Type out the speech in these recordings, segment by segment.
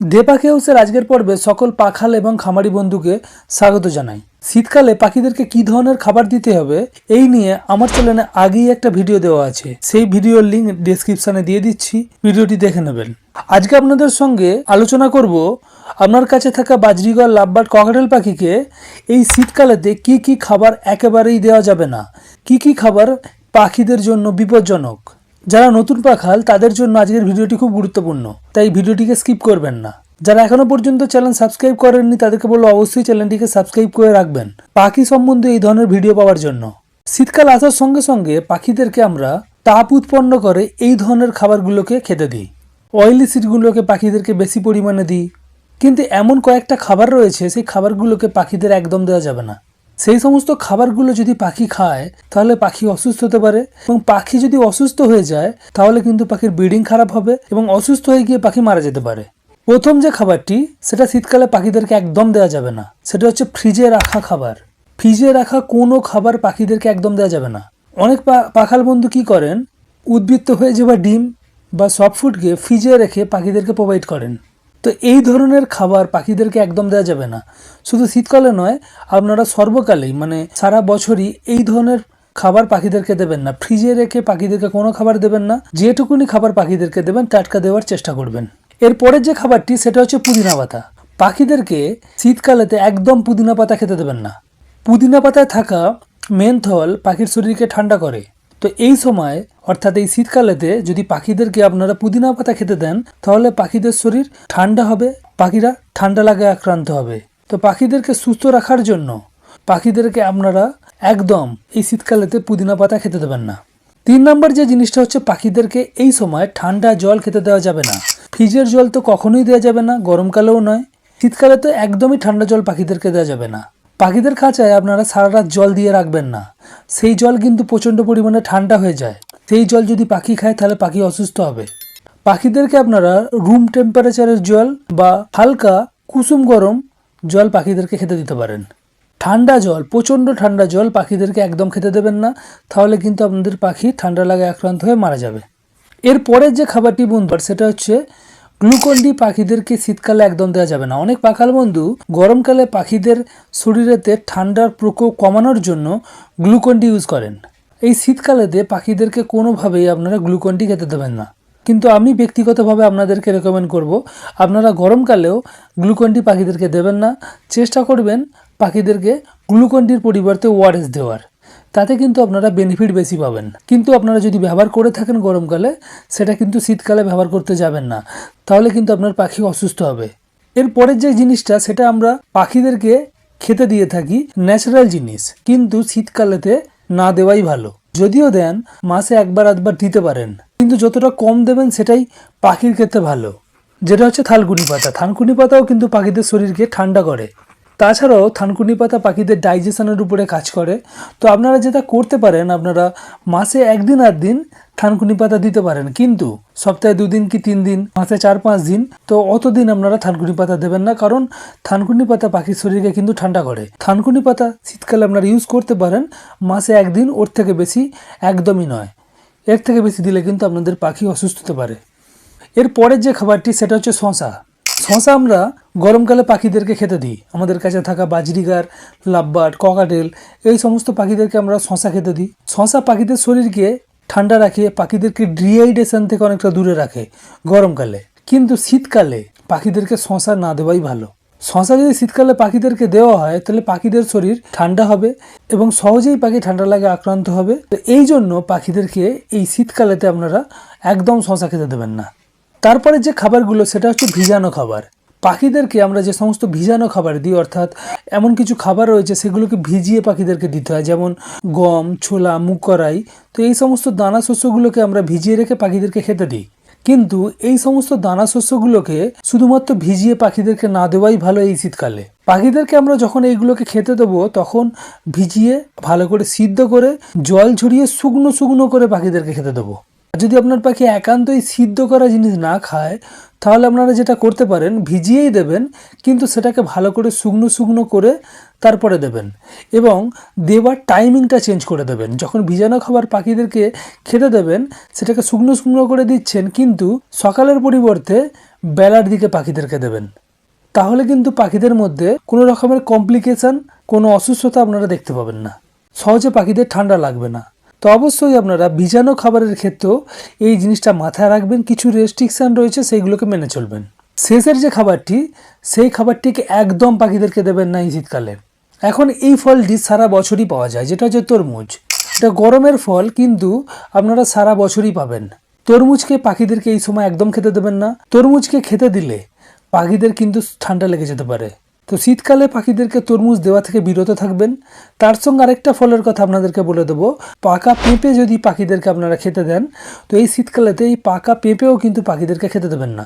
দেপাখি হাউসের আজকের পর্বে সকল পাখাল এবং খামারি বন্ধুকে স্বাগত জানাই। শীতকালে পাখিদেরকে কি ধরনের খাবার দিতে হবে, এই নিয়ে আমার চ্যানেলে আগেই একটা ভিডিও দেওয়া আছে। সেই ভিডিওর লিঙ্ক ডেসক্রিপশনে দিয়ে দিচ্ছি, ভিডিওটি দেখে নেবেন। আজকে আপনাদের সঙ্গে আলোচনা করব আপনার কাছে থাকা বাজরিগর লাভবার ককাটেল পাখিকে এই শীতকালেতে কি কি খাবার একেবারেই দেওয়া যাবে না, কি কি খাবার পাখিদের জন্য বিপজ্জনক। যারা নতুন পাখাল, তাদের জন্য আজকের ভিডিওটি খুব গুরুত্বপূর্ণ। তাই ভিডিওটিকে স্কিপ করবেন না। যারা এখনও পর্যন্ত চ্যানেল সাবস্ক্রাইব করেননি, তাদেরকে বলব অবশ্যই চ্যানেলটিকে সাবস্ক্রাইব করে রাখবেন। পাখি সম্বন্ধে এই ধরনের ভিডিও পাওয়ার জন্য। শীতকাল আসার সঙ্গে সঙ্গে পাখিদেরকে আমরা তাপ উৎপন্ন করে এই ধরনের খাবারগুলোকে খেতে দিই। অয়েলি সিটগুলোকে পাখিদেরকে বেশি পরিমাণে দিই। কিন্তু এমন কয়েকটা খাবার রয়েছে, সেই খাবারগুলোকে পাখিদের একদম দেওয়া যাবে না। সেই সমস্ত খাবারগুলো যদি পাখি খায়, তাহলে পাখি অসুস্থ হতে পারে এবং পাখি যদি অসুস্থ হয়ে যায়, তাহলে কিন্তু পাখির ব্রিডিং খারাপ হবে এবং অসুস্থ হয়ে গিয়ে পাখি মারা যেতে পারে। প্রথম যে খাবারটি, সেটা শীতকালে পাখিদেরকে একদম দেওয়া যাবে না। সেটা হচ্ছে ফ্রিজে রাখা খাবার। ফ্রিজে রাখা কোনো খাবার পাখিদেরকে একদম দেওয়া যাবে না। অনেক পাখাল বন্ধু কি করেন? উদ্বৃত্ত হয়ে যাওয়া ডিম বা সফট ফুডকে ফ্রিজে রেখে পাখিদেরকে প্রোভাইড করেন। তো এই ধরনের খাবার পাখিদেরকে একদম দেওয়া যাবে না। শুধু শীতকালে নয়, আপনারা সর্বকালেই মানে সারা বছরই এই ধরনের খাবার পাখিদেরকে দেবেন না। ফ্রিজে রেখে পাখিদেরকে কোনো খাবার দেবেন না। যেটুকুনি খাবার পাখিদেরকে দেবেন, টাটকা দেওয়ার চেষ্টা করবেন। এরপরের যে খাবারটি, সেটা হচ্ছে পুদিনা পাতা। পাখিদেরকে শীতকালেতে একদম পুদিনা পাতা খেতে দেবেন না। পুদিনা পাতায় থাকা মেনথল পাখির শরীরকে ঠান্ডা করে। তো এই সময় অর্থাৎ এই শীতকালেতে যদি পাখিদেরকে আপনারা পুদিনা পাতা খেতে দেন, তাহলে পাখিদের শরীর ঠান্ডা হবে, পাখিরা ঠান্ডা লাগে আক্রান্ত হবে। তো পাখিদেরকে সুস্থ রাখার জন্য পাখিদেরকে আপনারা একদম এই শীতকালেতে পুদিনা পাতা খেতে দেবেন না। তিন নম্বর যে জিনিসটা হচ্ছে পাখিদেরকে এই সময় ঠান্ডা জল খেতে দেওয়া যাবে না। ফ্রিজের জল তো কখনোই দেওয়া যাবে না, গরমকালেও নয়। শীতকালে তো একদমই ঠান্ডা জল পাখিদেরকে দেওয়া যাবে না। পাখিদের খাঁচায় আপনারা সারা রাত জল দিয়ে রাখবেন না। সেই জল কিন্তু প্রচণ্ড পরিমাণে ঠান্ডা হয়ে যায়। সেই জল যদি পাখি খায়, তাহলে পাখি অসুস্থ হবে। পাখিদেরকে আপনারা রুম টেম্পারেচারের জল বা হালকা কুসুম গরম জল পাখিদেরকে খেতে দিতে পারেন। ঠান্ডা জল, প্রচণ্ড ঠান্ডা জল পাখিদেরকে একদম খেতে দেবেন না, তাহলে কিন্তু আপনাদের পাখি ঠান্ডা লাগায় আক্রান্ত হয়ে মারা যাবে। এরপরের যে খাবারটি বন্ধু সেটা হচ্ছে গ্লুকন ডি পাখিদেরকে শীতকালে একদম দেওয়া যাবে না। অনেক পাখাল বন্ধু গরমকালে পাখিদের শরীরেতে ঠান্ডার প্রকোপ কমানোর জন্য গ্লুকন ডি ইউজ করেন। এই শীতকালেতে পাখিদেরকে কোনোভাবেই আপনারা গ্লুকন ডি খেতে দেবেন না। কিন্তু আমি ব্যক্তিগতভাবে আপনাদেরকে রেকমেন্ড করব, আপনারা গরমকালেও গ্লুকন ডি পাখিদেরকে দেবেন না। চেষ্টা করবেন পাখিদেরকে গ্লুকন ডির পরিবর্তে ওআরএস দেওয়ার। তাতে কিন্তু আপনারা বেনিফিট বেশি পাবেন। কিন্তু আপনারা যদি ব্যবহার করে থাকেন গরমকালে, সেটা কিন্তু শীতকালে ব্যবহার করতে যাবেন না। তাহলে কিন্তু আপনার পাখি অসুস্থ হবে। এরপরের যে জিনিসটা, সেটা আমরা পাখিদেরকে খেতে দিয়ে থাকি ন্যাচারাল জিনিস। কিন্তু শীতকালেতে না দেওয়াই ভালো। যদিও দেন, মাসে একবার, আধবার দিতে পারেন। কিন্তু যতটা কম দেবেন, সেটাই পাখির ক্ষেত্রে ভালো। যেটা হচ্ছে থালকুনি পাতা। থানকুনি পাতাও কিন্তু পাখিদের শরীরকে ঠান্ডা করে। তাছাড়াও থানকুনি পাতা পাখিদের ডাইজেশনের উপরে কাজ করে। তো আপনারা যেটা করতে পারেন, আপনারা মাসে একদিন আধ দিন থানকুনি পাতা দিতে পারেন। কিন্তু সপ্তাহে দুদিন কি তিন দিন মাসে চার পাঁচ দিন? তো অতদিন আপনারা থানকুনি পাতা দেবেন না, কারণ থানকুনি পাতা পাখির শরীরকে কিন্তু ঠান্ডা করে। থানকুনি পাতা শীতকালে আপনারা ইউজ করতে পারেন, মাসে একদিন, ওর থেকে বেশি একদমই নয়। এর থেকে বেশি দিলে কিন্তু আপনাদের পাখি অসুস্থ হতে পারে। এর পরের যে খাবারটি, সেটা হচ্ছে শশা শশা আমরা গরমকালে পাখিদেরকে খেতে দিই। আমাদের কাছে থাকা বাজরিগার লাভবার্ড ককাটেল, এই সমস্ত পাখিদেরকে আমরা শশা খেতে দিই। শশা পাখিদের শরীরকে ঠান্ডা রাখে, পাখিদেরকে ডিহাইড্রেশন থেকে অনেকটা দূরে রাখে গরমকালে। কিন্তু শীতকালে পাখিদেরকে শশা না দেওয়াই ভালো। শশা যদি শীতকালে পাখিদেরকে দেওয়া হয়, তাহলে পাখিদের শরীর ঠান্ডা হবে এবং সহজেই পাখি ঠান্ডা লাগে, আক্রান্ত হবে। তো এই জন্য পাখিদেরকে এই শীতকালেতে আপনারা একদম শশা খেতে দেবেন না। তারপরে যে খাবারগুলো, সেটা হচ্ছে ভিজানো খাবার। পাখিদেরকে আমরা যে সমস্ত ভিজানো খাবার দিই, অর্থাৎ এমন কিছু খাবার রয়েছে সেগুলোকে ভিজিয়ে পাখিদেরকে দিতে হয়, যেমন গম, ছোলা মুগ করাই তো এই সমস্ত দানা শস্যগুলোকে আমরা ভিজিয়ে রেখে পাখিদেরকে খেতে দিই। কিন্তু এই সমস্ত দানা শস্যগুলোকে শুধুমাত্র ভিজিয়ে পাখিদেরকে না দেওয়াই ভালো এই শীতকালে। পাখিদেরকে আমরা যখন এইগুলোকে খেতে দেবো, তখন ভিজিয়ে ভালো করে সিদ্ধ করে জল ঝরিয়ে শুকনো শুকনো করে পাখিদেরকে খেতে দেবো। যদি আপনার পাখি একান্তই সিদ্ধ করা জিনিস না খায়, তাহলে আপনারা যেটা করতে পারেন, ভিজিয়েই দেবেন, কিন্তু সেটাকে ভালো করে শুকনো শুকনো করে তারপরে দেবেন এবং দেওয়ার টাইমিংটা চেঞ্জ করে দেবেন। যখন ভিজানো খাবার পাখিদেরকে খেতে দেবেন, সেটাকে শুকনো শুকনো করে দিচ্ছেন, কিন্তু সকালের পরিবর্তে বেলার দিকে পাখিদেরকে দেবেন। তাহলে কিন্তু পাখিদের মধ্যে কোনো রকমের কমপ্লিকেশন কোনো অসুস্থতা আপনারা দেখতে পাবেন না। সহজে পাখিদের ঠান্ডা লাগবে না। তো অবশ্যই আপনারা বীজাণু খাবারের ক্ষেত্রেও এই জিনিসটা মাথায় রাখবেন। কিছু রেস্ট্রিকশান রয়েছে, সেইগুলোকে মেনে চলবেন। শেষের যে খাবারটি, সেই খাবারটিকে একদম পাখিদেরকে দেবেন না এই শীতকালে। এখন এই ফলটি সারা বছরই পাওয়া যায়, যেটা হচ্ছে তরমুজ। এটা গরমের ফল, কিন্তু আপনারা সারা বছরই পাবেন। তরমুজকে পাখিদেরকে এই সময় একদম খেতে দেবেন না। তরমুজকে খেতে দিলে পাখিদের কিন্তু ঠান্ডা লেগে যেতে পারে। তো শীতকালে পাখিদেরকে তরমুজ দেওয়া থেকে বিরত থাকবেন। তার সঙ্গে আরেকটা ফলের কথা আপনাদেরকে বলে দেবো। পাকা পেঁপে যদি পাখিদেরকে আপনারা খেতে দেন, তো এই শীতকালেতে এই পাকা পেঁপেও কিন্তু পাখিদেরকে খেতে দেবেন না।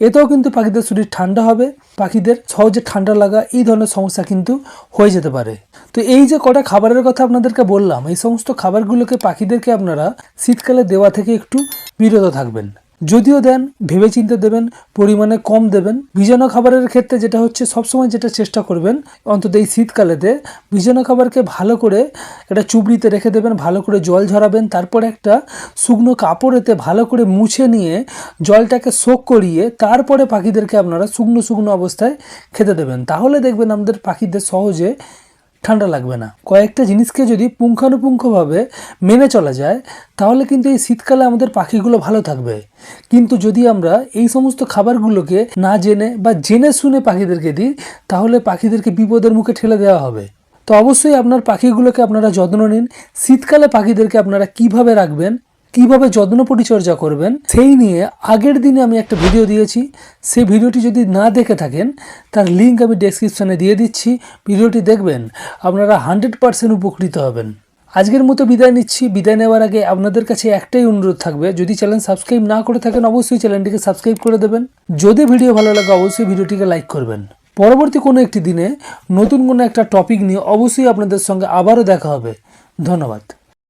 এতেও কিন্তু পাখিদের শরীর ঠান্ডা হবে। পাখিদের সহজে ঠান্ডা লাগা এই ধরনের সমস্যা কিন্তু হয়ে যেতে পারে। তো এই যে কটা খাবারের কথা আপনাদেরকে বললাম, এই সমস্ত খাবারগুলোকে পাখিদেরকে আপনারা শীতকালে দেওয়া থেকে একটু বিরত থাকবেন। যদিও দেন, ভেবেচিন্তে দেবেন, পরিমাণে কম দেবেন। ভিজানো খাবারের ক্ষেত্রে যেটা হচ্ছে, সবসময় যেটা চেষ্টা করবেন, অন্তত এই শীতকালেতে ভিজানো খাবারকে ভালো করে একটা চুবড়িতে রেখে দেবেন, ভালো করে জল ঝরাবেন, তারপর একটা শুকনো কাপড়েতে ভালো করে মুছে নিয়ে জলটাকে শোক করিয়ে তারপরে পাখিদেরকে আপনারা শুকনো শুকনো অবস্থায় খেতে দেবেন। তাহলে দেখবেন আমাদের পাখিদের সহজে ঠান্ডা লাগবে না। কয়েকটা জিনিসকে যদি পুঙ্খানুপুঙ্খভাবে মেনে চলা যায়, তাহলে কিন্তু এই শীতকালে আমাদের পাখিগুলো ভালো থাকবে। কিন্তু যদি আমরা এই সমস্ত খাবারগুলোকে না জেনে বা জেনে শুনে পাখিদেরকে দিই, তাহলে পাখিদেরকে বিপদের মুখে ঠেলে দেওয়া হবে। তো অবশ্যই আপনার পাখিগুলোকে আপনারা যত্ন নিন। শীতকালে পাখিদেরকে আপনারা কীভাবে রাখবেন কীভাবে যত্ন পরিচর্যা করবেন, সেই নিয়ে আগের দিনে আমি একটা ভিডিও দিয়েছি। সেই ভিডিওটি যদি না দেখে থাকেন, তার লিঙ্ক আমি ডেসক্রিপশানে দিয়ে দিচ্ছি। ভিডিওটি দেখবেন, আপনারা হান্ড্রেড পারসেন্ট উপকৃত হবেন। আজকের মতো বিদায় নিচ্ছি। বিদায় নেওয়ার আগে আপনাদের কাছে একটাই অনুরোধ থাকবে, যদি চ্যানেল সাবস্ক্রাইব না করে থাকেন, অবশ্যই চ্যানেলটিকে সাবস্ক্রাইব করে দেবেন। যদি ভিডিও ভালো লাগে, অবশ্যই ভিডিওটিকে লাইক করবেন। পরবর্তী কোনো একটি দিনে নতুন কোনো একটা টপিক নিয়ে অবশ্যই আপনাদের সঙ্গে আবারও দেখা হবে। ধন্যবাদ।